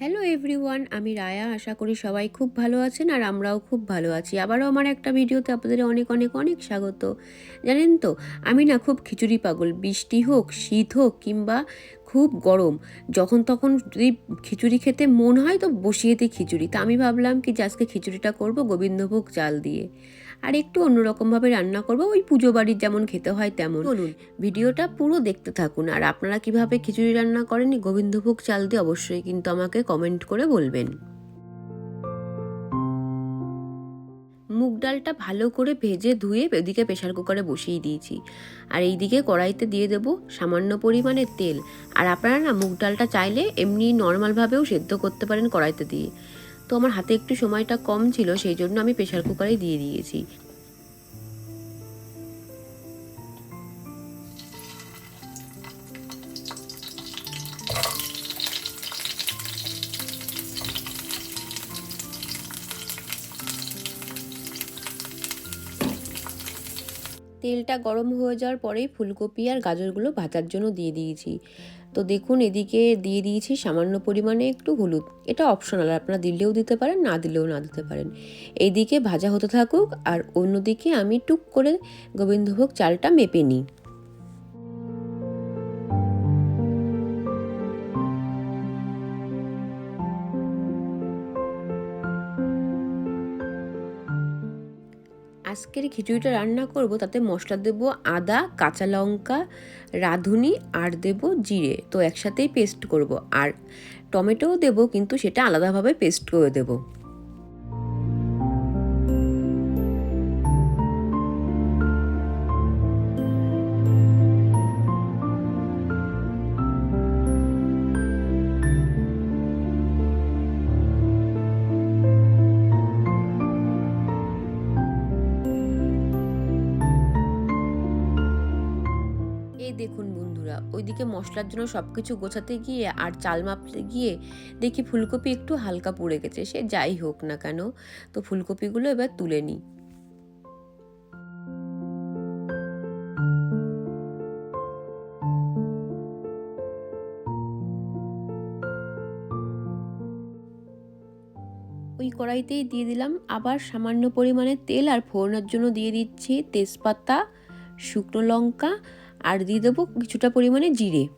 Hello everyone আমি রায়া। আশা করি সবাই খুব ভালো আছেন আর আমরাও খুব ভালো আছি। আবারও আমার একটা ভিডিওতে আপনাদের অনেক অনেক অনেক স্বাগত। জানেন তো, আমি না খুব খিচুড়ি পাগল। বৃষ্টি হোক, শীত হোক, কিংবা খুব গরম, যখন তখন যদি খিচুড়ি খেতে মন হয় তো বসিয়ে দিই খিচুড়ি। তা আমি ভাবলাম কি যে আজকে খিচুড়িটা করব গোবিন্দভোগ চাল দিয়ে। আর একটু অন্যরকমভাবে রান্না করব ওই পুজো বাড়ির যেমন খেতে হয় তেমন। বলুন। ভিডিওটা পুরো দেখতে থাকুন। আর আপনারা কীভাবে খিচুড়ি রান্না করেন গোবিন্দভোগ চাল দিয়ে অবশ্যই কিন্তু আমাকে কমেন্ট করে বলবেন। মুগ ডালটা ভালো করে ভেজে ধুয়ে এদিকে প্রেশার কুকারে বসিয়ে দিয়েছি। আর এইদিকে কড়াইতে দিয়ে দেবো সামান্য পরিমাণে তেল। আর আপনারা না মুগ ডালটা চাইলে এমনি নর্মালভাবেও সেদ্ধ করতে পারেন কড়াইতে দিয়ে। তো আমার হাতে একটু সময়টা কম ছিল সেই জন্য আমি প্রেশার কুকারে দিয়ে দিয়েছি। তেলটা গরম হয়ে যাওয়ার পরেই ফুলকপি আর গাজরগুলো ভাজার জন্য দিয়ে দিয়েছি। তো দেখুন, এদিকে দিয়ে দিয়েছি সামান্য পরিমাণে একটু হলুদ। এটা অপশনাল আপনারা দিলেও দিতে পারেন, না দিলেও না দিতে পারেন। এইদিকে ভাজা হতে থাকুক, আর অন্যদিকে আমি টুক করে গোবিন্দভোগ চালটা মেপে নিই। আজকের খিচুড়িটা রান্না করব, তাতে মশলা দেব আদা, কাঁচা লঙ্কা, রাঁধুনি, আর দেব জিরে। তো একসাথেই পেস্ট করব। আর টমেটোও দেব, কিন্তু সেটা আলাদাভাবে পেস্ট করে দেবো। দেখুন বন্ধুরা। ওইদিকে মশলার জন্য সব কিছু গোছাতে গিয়ে আর চাল মাপতে গিয়ে দেখি ফুলকপি একটু হালকা পড়ে গেছে, সে যাই হোক না কেন। তো ফুলকপিগুলো এবার তুলে নিই। ওই কড়াইতেই দিয়ে দিলাম। আবার সামান্য পরিমাণে তেল আর ফোড়নের জন্য দিয়ে দিচ্ছি তেজপাতা শুকনো লঙ্কা আর দিয়ে দেবো কিছুটা পরিমাণে জিরে।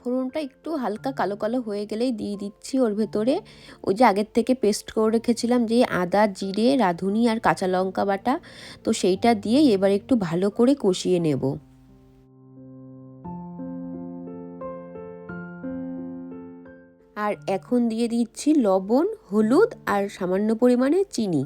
ফোড়নটা একটু হালকা কালো কালো হয়ে গেলেই দিয়ে দিচ্ছি ওর ভেতরে। ওই যে আগের থেকে পেস্ট করে রেখেছিলাম যে আদা, জিরে, রাঁধুনি আর কাঁচা লঙ্কা বাটা, তো সেইটা দিয়ে এবার একটু ভালো করে কষিয়ে নেব। আর এখন দিয়ে দিচ্ছি লবণ, হলুদ আর সামান্য পরিমাণে চিনি।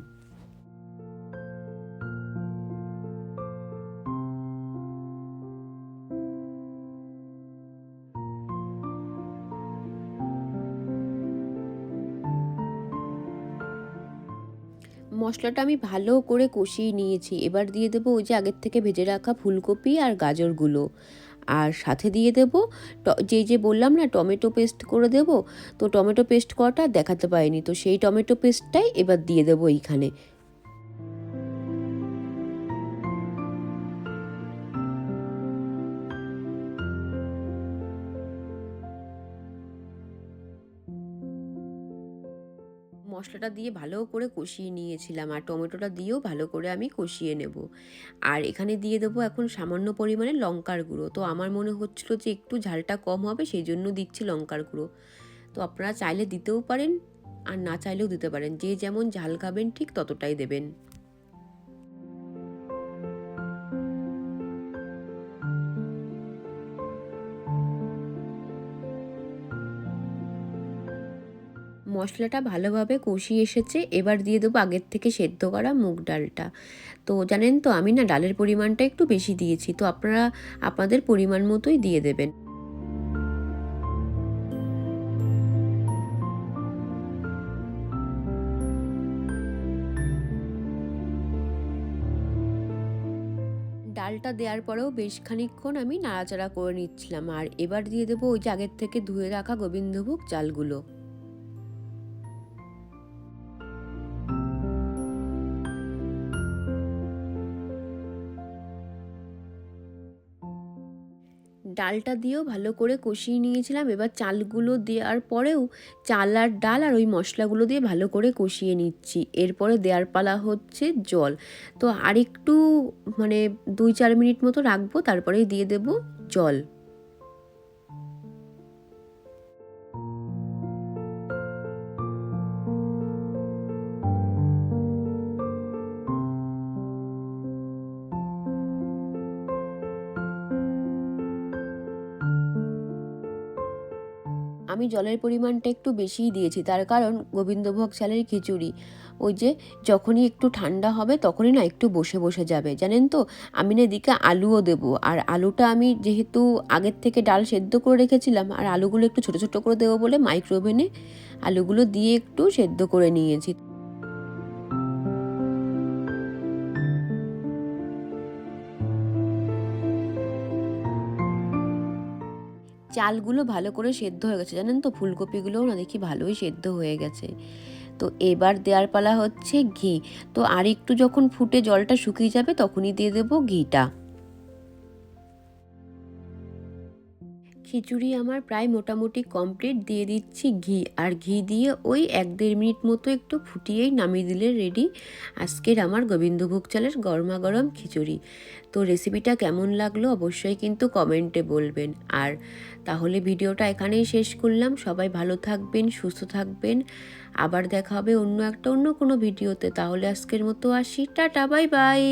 মশলাটা আমি ভালো করে কষিয়ে নিয়েছি। এবার দিয়ে দেবো ওই যে আগের থেকে ভেজে রাখা ফুলকপি আর গাজরগুলো। আর সাথে দিয়ে দেব যে যে বললাম না টমেটো পেস্ট করে দেব, তো টমেটো পেস্ট কটা দেখাতে পারিনি, তো সেই টমেটো পেস্টটাই এবার দিয়ে দেবো এইখানে। মশলাটা দিয়ে ভালো করে কষিয়ে নিয়েছিলাম আর টমেটোটা দিয়েও ভালো করে আমি কষিয়ে নেব। আর এখানে দিয়ে দেবো এখন সামান্য পরিমাণে লঙ্কার গুঁড়ো। তো আমার মনে হচ্ছিল যে একটু ঝালটা কম হবে, সেই জন্য দিচ্ছি লঙ্কার গুঁড়ো। তো আপনারা চাইলে দিতেও পারেন আর না চাইলেও দিতে পারেন। যে যেমন ঝাল খাবেন ঠিক ততটাই দেবেন। মশলাটা ভালোভাবে কষিয়ে এসেছে। এবার দিয়ে দেবো আগের থেকে সেদ্ধ করা মুগ ডালটা। তো জানেন তো, আমি না ডালের পরিমাণটা একটু বেশি দিয়েছি। তো আপনারা আপনাদের পরিমাণ মতোই দিয়ে দেবেন। ডালটা দেওয়ার পরেও বেশ খানিকক্ষণ আমি নাড়াচাড়া করে নিচ্ছিলাম। আর এবার দিয়ে দেবো ওই যে আগের থেকে ধুয়ে রাখা গোবিন্দভোগ চালগুলো। ডালটা দিয়েও ভালো করে কষিয়ে নিয়েছিলাম। এবার চালগুলো দেওয়ার পরেও চাল আর ডাল আর ওই মশলাগুলো দিয়ে ভালো করে কষিয়ে নিচ্ছি। এরপরে দেওয়ার পালা হচ্ছে জল। তো আরেকটু মানে দুই চার মিনিট মতো রাখব, তারপরেই দিয়ে দেব জল। আমি জলের পরিমাণটা একটু বেশিই দিয়েছি, তার কারণ গোবিন্দভোগ চালের খিচুড়ি। ওই যে যখনই একটু ঠান্ডা হবে তখনই না একটু বসে বসে যাবে, জানেন তো? আমি না এদিকে আলুও দেবো, আর আলুটা আমি যেহেতু আগের থেকে ডাল সেদ্ধ করে রেখেছিলাম, আর আলুগুলো একটু ছোট ছোট করে দেবো বলে মাইক্রোওভেনে আলুগুলো দিয়ে একটু সেদ্ধ করে নিয়েছি। চালগুলো ভালো করে সেদ্ধ হয়ে গেছে। জানেন তো, ফুলকপিগুলোও না দেখি ভালোই সেদ্ধ হয়ে গেছে। তো এবার দেওয়ার পালা হচ্ছে ঘি। তো আর একটু যখন ফুটে জলটা শুকিয়ে যাবে, তখনই দিয়ে দেবো ঘিটা। খিচুড়ি আমার প্রায় মোটামুটি কমপ্লিট দিয়ে দিচ্ছি ঘি, আর ঘি দিয়ে ওই এক দেড় মিনিট মতো একটু ফুটিয়েই নামিয়ে দিলে রেডি আজকের আমার গোবিন্দভোগ চালের গরমা গরম খিচুড়ি। তো রেসিপিটা কেমন লাগল অবশ্যই কিন্তু কমেন্টে বলবেন। আর তাহলে ভিডিওটা এখানেই শেষ করলাম। সবাই ভালো থাকবেন, সুস্থ থাকবেন। আবার দেখা হবে অন্য একটা, অন্য কোনো ভিডিওতে। তাহলে আজকের মতো আসি। Tata, bye bye.